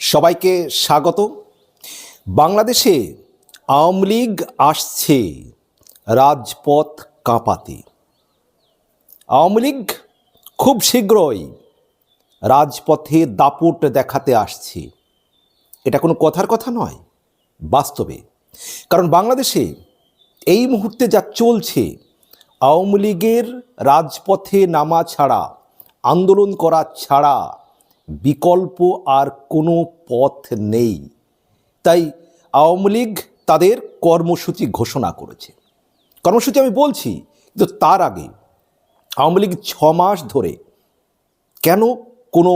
সবাইকে স্বাগত। বাংলাদেশে আওয়ামী লীগ আসছে রাজপথ কাঁপাতে। আওয়ামী লীগ খুব শীঘ্রই রাজপথে দাপট দেখাতে আসছে। এটা কোনো কথার কথা নয়, বাস্তবে। কারণ বাংলাদেশে এই মুহূর্তে যা চলছে, আওয়ামী লীগের রাজপথে নামা ছাড়া, আন্দোলন করা ছাড়া বিকল্প আর কোনো পথ নেই। তাই আওয়ামী লীগ তাদের কর্মসূচি ঘোষণা করেছে। কর্মসূচি আমি বলছি, কিন্তু তার আগে আওয়ামী লীগ ছ মাস ধরে কেন কোনো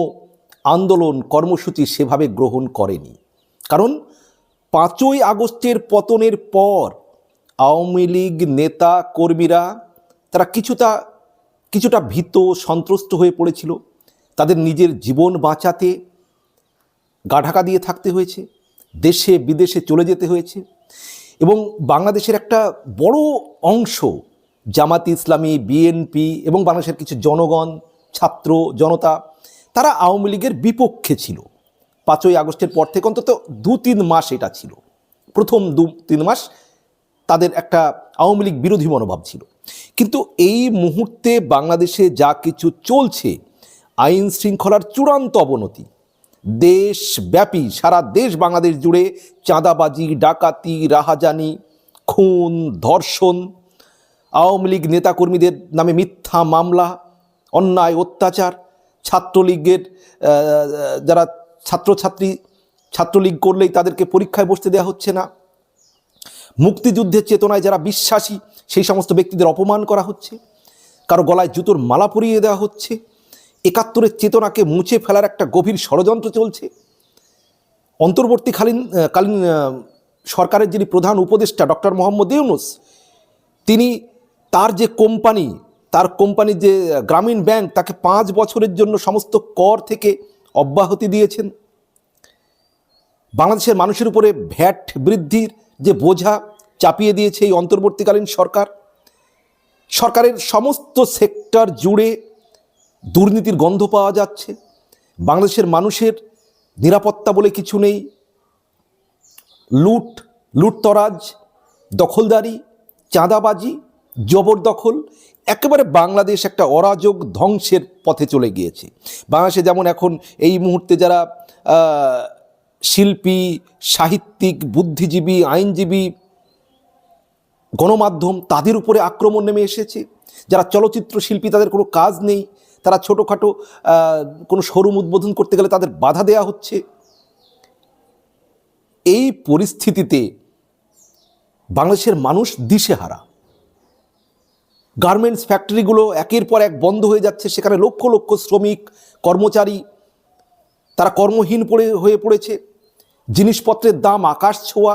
আন্দোলন, কর্মসূচি সেভাবে গ্রহণ করেনি? কারণ পাঁচই আগস্টের পতনের পর আওয়ামী লীগ নেতা কর্মীরা, তারা কিছুটা কিছুটা ভীত সন্ত্রস্ত হয়ে পড়েছিল। তাদের নিজের জীবন বাঁচাতে গা ঢাকা দিয়ে থাকতে হয়েছে, দেশে বিদেশে চলে যেতে হয়েছে এবং বাংলাদেশের একটা বড় অংশ জামাত ইসলামী, বিএনপি এবং বাংলাদেশের কিছু জনগণ, ছাত্র, জনতা, তারা আওয়ামী লীগের বিপক্ষে ছিল। পাঁচই আগস্টের পর থেকে অন্তত দু তিন মাস এটা ছিল। প্রথম দু তিন মাস তাদের একটা আওয়ামী লীগ বিরোধী মনোভাব ছিল। কিন্তু এই মুহূর্তে বাংলাদেশে যা কিছু চলছে আইন শৃঙ্খলার চূড়ান্ত অবনতি। দেশব্যাপী সারা দেশ বাংলাদেশ জুড়ে চাঁদাবাজি, ডাকাতি, রাহাজানি, খুন, ধর্ষণ, আওয়ামী লীগ নেতাকর্মীদের নামে মিথ্যা মামলা, অন্যায়, অত্যাচার, ছাত্রলীগের যারা ছাত্রছাত্রী, ছাত্রলীগ করলেই তাদেরকে পরীক্ষায় বসতে দেওয়া হচ্ছে না। মুক্তিযুদ্ধের চেতনায় যারা বিশ্বাসী, সেই সমস্ত ব্যক্তিদের অপমান করা হচ্ছে। কারও গলায় জুতোর মালা পরিয়ে দেওয়া হচ্ছে। একাত্তরের চেতনাকে মুছে ফেলার একটা গভীর ষড়যন্ত্র চলছে। অন্তর্বর্তীকালীন কালীন সরকারের যিনি প্রধান উপদেষ্টা ডক্টর মোহাম্মদ ইউনুস, তিনি তার যে কোম্পানি, তার কোম্পানির যে গ্রামীণ ব্যাংক, তাকে পাঁচ বছরের জন্য সমস্ত কর থেকে অব্যাহতি দিয়েছেন। বাংলাদেশের মানুষের উপরে ভ্যাট বৃদ্ধির যে বোঝা চাপিয়ে দিয়েছে এই অন্তর্বর্তীকালীন সরকার, সরকারের সমস্ত সেক্টর জুড়ে দুর্নীতির গন্ধ পাওয়া যাচ্ছে। বাংলাদেশের মানুষের নিরাপত্তা বলে কিছু নেই। লুট, লুটতরাজ, দখলদারি, চাঁদাবাজি, জবরদখল একেবারে বাংলাদেশ একটা অরাজক ধ্বংসের পথে চলে গিয়েছে। বাংলাদেশে যেমন এখন এই মুহূর্তে যারা শিল্পী, সাহিত্যিক, বুদ্ধিজীবী, আইনজীবী, গণমাধ্যম তাদের উপরে আক্রমণ নেমে এসেছে। যারা চলচ্চিত্র শিল্পী তাদের কোনো কাজ নেই। তারা ছোটোখাটো কোনো শোরুম উদ্বোধন করতে গেলে তাদের বাধা দেওয়া হচ্ছে। এই পরিস্থিতিতে বাংলাদেশের মানুষ দিশেহারা। গার্মেন্টস ফ্যাক্টরিগুলো একের পর এক বন্ধ হয়ে যাচ্ছে, সেখানে লক্ষ লক্ষ শ্রমিক, কর্মচারী, তারা কর্মহীন পড়ে, হয়ে পড়েছে। জিনিসপত্রের দাম আকাশ ছোঁয়া।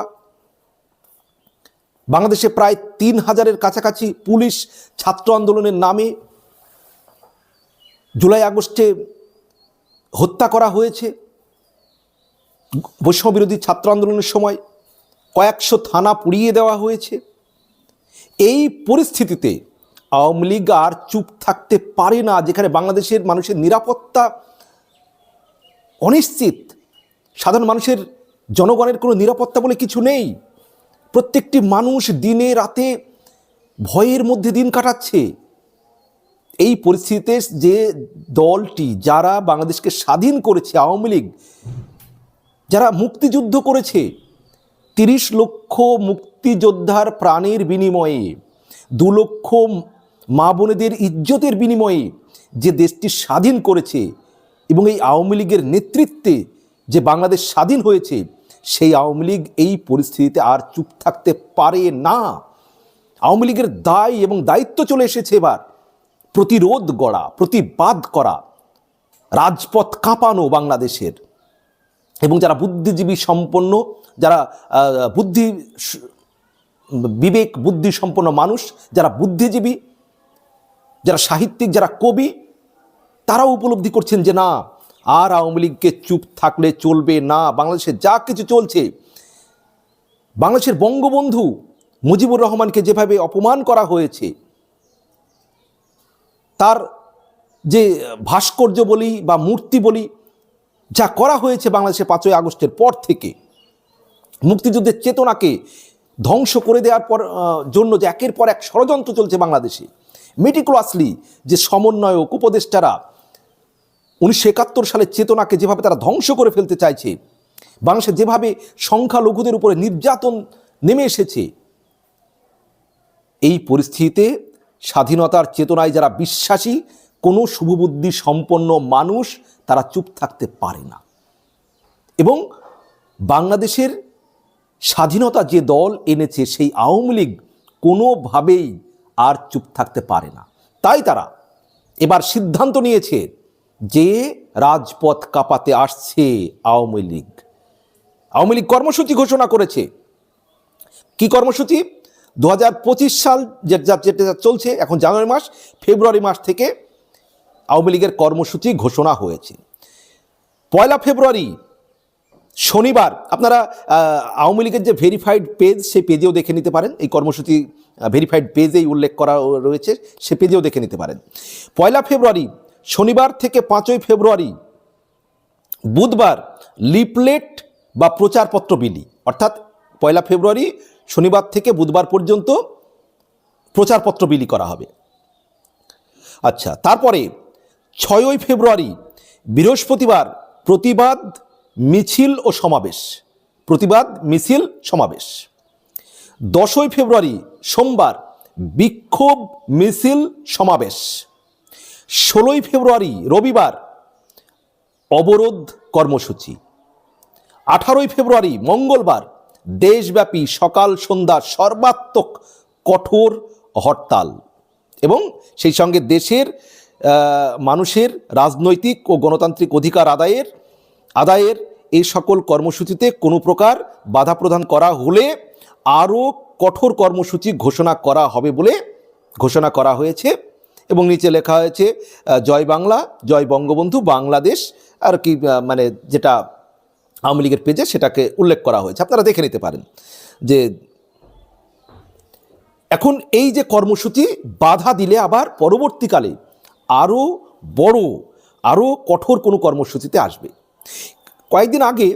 বাংলাদেশে প্রায় তিন হাজারের কাছাকাছি পুলিশ ছাত্র আন্দোলনের নামে জুলাই আগস্টে হত্যা করা হয়েছে। বৈষম্যবিরোধী ছাত্র আন্দোলনের সময় কয়েকশো থানা পুড়িয়ে দেওয়া হয়েছে। এই পরিস্থিতিতে আওয়ামী লীগ আর চুপ থাকতে পারে না, যেখানে বাংলাদেশের মানুষের নিরাপত্তা অনিশ্চিত। সাধারণ মানুষের জনগণের কোনো নিরাপত্তা বলে কিছু নেই। প্রত্যেকটি মানুষ দিনে রাতে ভয়ের মধ্যে দিন কাটাচ্ছে। এই পরিস্থিতিতে যে দলটি যারা বাংলাদেশকে স্বাধীন করেছে, আওয়ামী লীগ, যারা মুক্তিযুদ্ধ করেছে, তিরিশ লক্ষ মুক্তিযোদ্ধার প্রাণের বিনিময়ে, দু লক্ষ মা বোনেদের ইজ্জতের বিনিময়ে যে দেশটি স্বাধীন করেছে এবং এই আওয়ামী লীগের নেতৃত্বে যে বাংলাদেশ স্বাধীন হয়েছে, সেই আওয়ামী লীগ এই পরিস্থিতিতে আর চুপ থাকতে পারে না। আওয়ামী লীগের দায় এবং দায়িত্ব চলে এসেছে এবার। প্রতিরোধ গড়া, প্রতিবাদ করা, রাজপথ কাঁপানো বাংলাদেশের। এবং যারা বুদ্ধিজীবী সম্পন্ন, যারা বুদ্ধি বিবেক, বুদ্ধি সম্পন্ন মানুষ, যারা বুদ্ধিজীবী, যারা সাহিত্যিক, যারা কবি, তারাও উপলব্ধি করছেন যে না, আর আওয়ামী লীগকে চুপ থাকলে চলবে না, বাংলাদেশে যা কিছু চলছে। বাংলাদেশের বঙ্গবন্ধু মুজিবুর রহমানকে যেভাবে অপমান করা হয়েছে তার যে ভাস্কর্য বলি বা মূর্তি বলি, যা করা হয়েছে বাংলাদেশে পাঁচই আগস্টের পর থেকে, মুক্তিযুদ্ধের চেতনাকে ধ্বংস করে দেওয়ার পর জন্য যে একের পর এক ষড়যন্ত্র চলছে বাংলাদেশে, মেটিকুলাসলি যে সমন্বয়ক উপদেষ্টারা উনিশশো একাত্তর সালের চেতনাকে যেভাবে তারা ধ্বংস করে ফেলতে চাইছে, বাংলাদেশে যেভাবে সংখ্যালঘুদের উপরে নির্যাতন নেমে এসেছে, এই পরিস্থিতিতে স্বাধীনতার চেতনায় যারা বিশ্বাসী, কোনো শুভবুদ্ধি সম্পন্ন মানুষ তারা চুপ থাকতে পারে না। এবং বাংলাদেশের স্বাধীনতা যে দল এনেছে সেই আওয়ামী লীগ কোনোভাবেই আর চুপ থাকতে পারে না। তাই তারা এবার সিদ্ধান্ত নিয়েছে যে রাজপথ কাঁপাতে আসছে আওয়ামী লীগ। আওয়ামী লীগ কর্মসূচি ঘোষণা করেছে। কি কর্মসূচি? দু হাজার পঁচিশ সাল যে- যা- যেটা চলছে, এখন জানুয়ারি মাস, ফেব্রুয়ারি মাস থেকে আওয়ামী লীগের কর্মসূচি ঘোষণা হয়েছে। পয়লা ফেব্রুয়ারি, শনিবার, আপনারা আওয়ামী লীগের যে ভেরিফাইড পেজ সেই পেজেও দেখে নিতে পারেন। এই কর্মসূচি ভেরিফাইড পেজেই উল্লেখ করা রয়েছে, সে পেজেও দেখে নিতে পারেন। পয়লা ফেব্রুয়ারি, শনিবার থেকে পাঁচই ফেব্রুয়ারি, বুধবার লিপলেট বা প্রচারপত্র বিলি। অর্থাৎ পয়লা ফেব্রুয়ারি শনিবার থেকে বুধবার পর্যন্ত প্রচারপত্র বিলি করা হবে। আচ্ছা তারপরে ছয়ই ফেব্রুয়ারি, বৃহস্পতিবার প্রতিবাদ, মিছিল ও সমাবেশ। প্রতিবাদ, মিছিল, সমাবেশ। দশই ফেব্রুয়ারি, সোমবার বিক্ষোভ, মিছিল, সমাবেশ। ষোলোই ফেব্রুয়ারি, রবিবার অবরোধ কর্মসূচি। আঠারোই ফেব্রুয়ারি, মঙ্গলবার দেশব্যাপী সকাল সন্ধ্যা সর্বাত্মক কঠোর হরতাল এবং সেই সঙ্গে দেশের মানুষের রাজনৈতিক ও গণতান্ত্রিক অধিকার আদায়ের আদায়ের এই সকল কর্মসূচিতে কোনো প্রকার বাধা প্রদান করা হলে আরও কঠোর কর্মসূচি ঘোষণা করা হবে বলে ঘোষণা করা হয়েছে এবং নিচে লেখা হয়েছে জয় বাংলা, জয় বঙ্গবন্ধু, বাংলাদেশ, আর কি মানে যেটা আওয়ামী লীগের পেজে সেটাকে উল্লেখ করা হয়েছে। আপনারা দেখে নিতে পারেন যে এখন এই যে কর্মসূচি বাধা দিলে আবার পরবর্তীকালে আরও বড় আরও কঠোর কোনো কর্মসূচিতে আসবে। কয়েকদিন আগে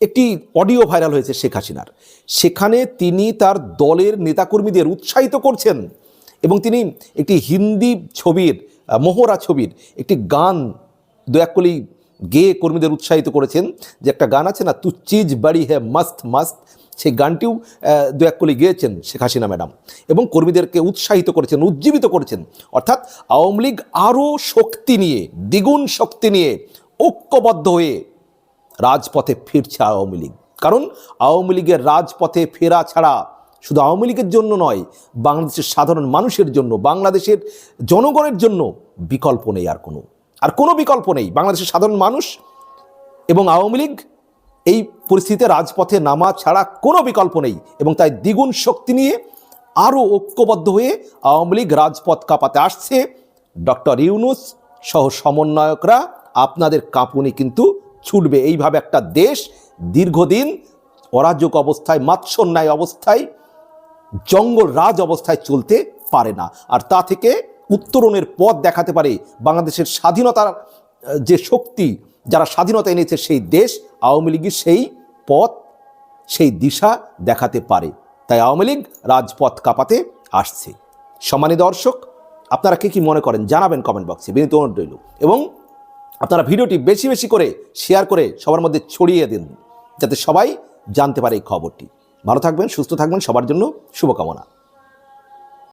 একটি অডিও ভাইরাল হয়েছে শেখ হাসিনার। সেখানে তিনি তার দলের নেতাকর্মীদের উৎসাহিত করছেন এবং তিনি একটি হিন্দি ছবির মোহরা ছবির একটি গান দয়াকলি গেয়ে কর্মীদের উৎসাহিত করেছেন যে একটা গান আছে না, তু চিজ বাড়ি হ্যাঁ মাস্ত মাস্ত সেই গানটিও দু এক কলি গেয়েছেন শেখ হাসিনা ম্যাডাম। এবং কর্মীদেরকে উৎসাহিত করেছেন, উজ্জীবিত করেছেন। অর্থাৎ আওয়ামী লীগ আরও শক্তি নিয়ে, দ্বিগুণ শক্তি নিয়ে ঐক্যবদ্ধ হয়ে রাজপথে ফিরছে আওয়ামী লীগ। কারণ আওয়ামী লীগের রাজপথে ফেরা ছাড়া শুধু আওয়ামী লীগের জন্য নয়, বাংলাদেশের সাধারণ মানুষের জন্য, বাংলাদেশের জনগণের জন্য বিকল্প নেই আর কোনো। আর কোনো বিকল্প নেই। বাংলাদেশের সাধারণ মানুষ এবং আওয়ামী লীগ এই পরিস্থিতিতে রাজপথে নামা ছাড়া কোনো বিকল্প নেই এবং তাই দ্বিগুণ শক্তি নিয়ে আরও ঐক্যবদ্ধ হয়ে আওয়ামী লীগ রাজপথ কাঁপাতে আসছে। ডক্টর ইউনুস সহ সমন্বয়করা আপনাদের কাঁপুনি কিন্তু ছুটবে। এইভাবে একটা দেশ দীর্ঘদিন অরাজক অবস্থায়, মাৎসন্যায় অবস্থায়, জঙ্গল রাজ অবস্থায় চলতে পারে না। আর তা থেকে উত্তরণের পথ দেখাতে পারে বাংলাদেশের স্বাধীনতার যে শক্তি যারা স্বাধীনতা এনেছে সেই দেশ, আওয়ামী লীগের সেই পথ, সেই দিশা দেখাতে পারে। তাই আওয়ামী লীগ রাজপথ কাঁপাতে আসছে। সম্মানিত দর্শক, আপনারা কে কী মনে করেন জানাবেন কমেন্ট বক্সে বিনীত অনুরোধ রইল। এবং আপনারা ভিডিওটি বেশি বেশি করে শেয়ার করে সবার মধ্যে ছড়িয়ে দিন, যাতে সবাই জানতে পারে এই খবরটি। ভালো থাকবেন, সুস্থ থাকবেন, সবার জন্য শুভকামনা।